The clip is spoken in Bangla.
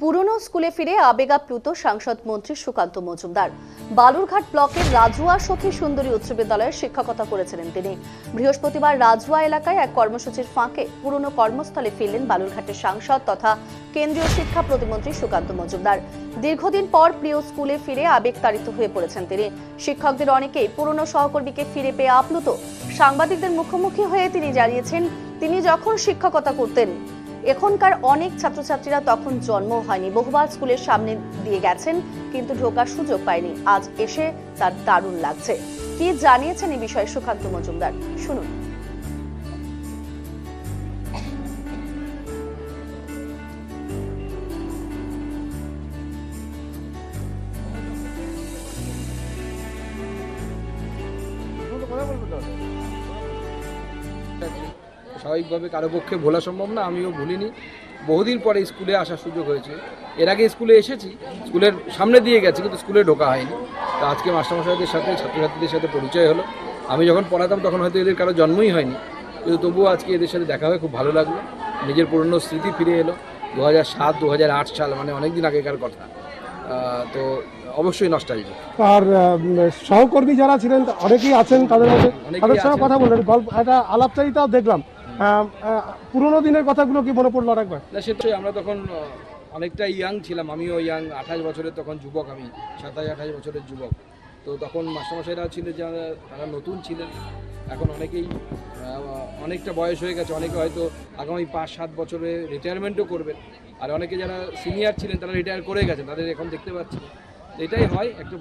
পুরনো স্কুলে ফিরে আবেগাপ্লুত সাংসদ মন্ত্রী সুকান্ত মজুমদার। বালুরঘাট ব্লকের রাজুয়া সখী সুন্দরী উচ্চ বিদ্যালয়ে শিক্ষকতা করেছিলেন তিনি। বৃহস্পতিবার রাজুয়া এলাকায় এক কর্মসূচির ফাঁকে পুরনো কর্মস্থলে ফিরলেন বালুরঘাটের সাংসদ তথা কেন্দ্রীয় শিক্ষা প্রতিমন্ত্রী সুকান্ত মজুমদার। দীর্ঘদিন পর প্রিয় স্কুলে ফিরে আবেগ আবেগতাড়িত হয়ে পড়েছেন তিনি। শিক্ষকদের অনেকেই পুরনো সহকর্মীকে ফিরে পেয়ে আপ্লুত। সাংবাদিকদের মুখোমুখি হয়ে তিনি জানিয়েছেন, তিনি যখন শিক্ষকতা করতেন এখনকার অনেক ছাত্রছাত্রীরা তখন জন্ম হয়নি। বহুবার স্কুলের সামনে দিয়ে গেছেন, কিন্তু ঢোকার সুযোগ পায়নি। আজ এসে তার দারুণ লাগছে। কি জানিয়েছেন এই বিষয়ে সুকান্ত মজুমদার? শুনুন। স্বাভাবিকভাবে কারও পক্ষে ভোলা সম্ভব না আমিও ভুলিনি। বহুদিন পরে স্কুলে আসার সুযোগ হয়েছে। এর আগে স্কুলে এসেছি স্কুলের সামনে দিয়ে গেছি কিন্তু স্কুলে ঢোকা হয়নি। তো আজকে মাস্টারমশাইদের সাথে ছাত্রছাত্রীদের সাথে পরিচয় হলো। আমি যখন পড়াতাম তখন হয়তো এদের কারও জন্মই হয়নি। কিন্তু তবুও আজকে এদের সাথে দেখা হয়ে খুব ভালো লাগল। নিজের পুরনো স্মৃতি ফিরে এলো। দু হাজার সাত দু হাজার আট সাল মানে অনেক দিন আগেকার কথা। তো অবশ্যই নষ্ট নস্টালজি আর সহকর্মী যারা ছিলেন অনেকেই আছেন তাদের মধ্যে। অনেকেই তাদের সঙ্গে কথা বললেন। গল্প একটা আলাপচারিতাও দেখলাম। পুরোনো দিনের কথাগুলো কি মনে পড়ল আরেকবার? না সেটাই আমরা তখন অনেকটা ইয়াং ছিলাম, আমিও ইয়াং আঠাশ বছরের তখন যুবক আমি, সাতাশ, আঠাশ বছরের যুবক। তো তখন মাস্টারমশাইরা ছিলেন, যারা, তারা নতুন ছিলেন, এখন অনেকেই অনেকটা বয়স হয়ে গেছে, অনেকে হয়তো আগামী পাঁচ, সাত বছরে রিটায়ারমেন্টও করবেন। আর অনেকে যারা সিনিয়র ছিলেন, তারা রিটায়ার করে গেছেন, তাদের এখন দেখতে পাচ্ছি এটাই হয়, একটা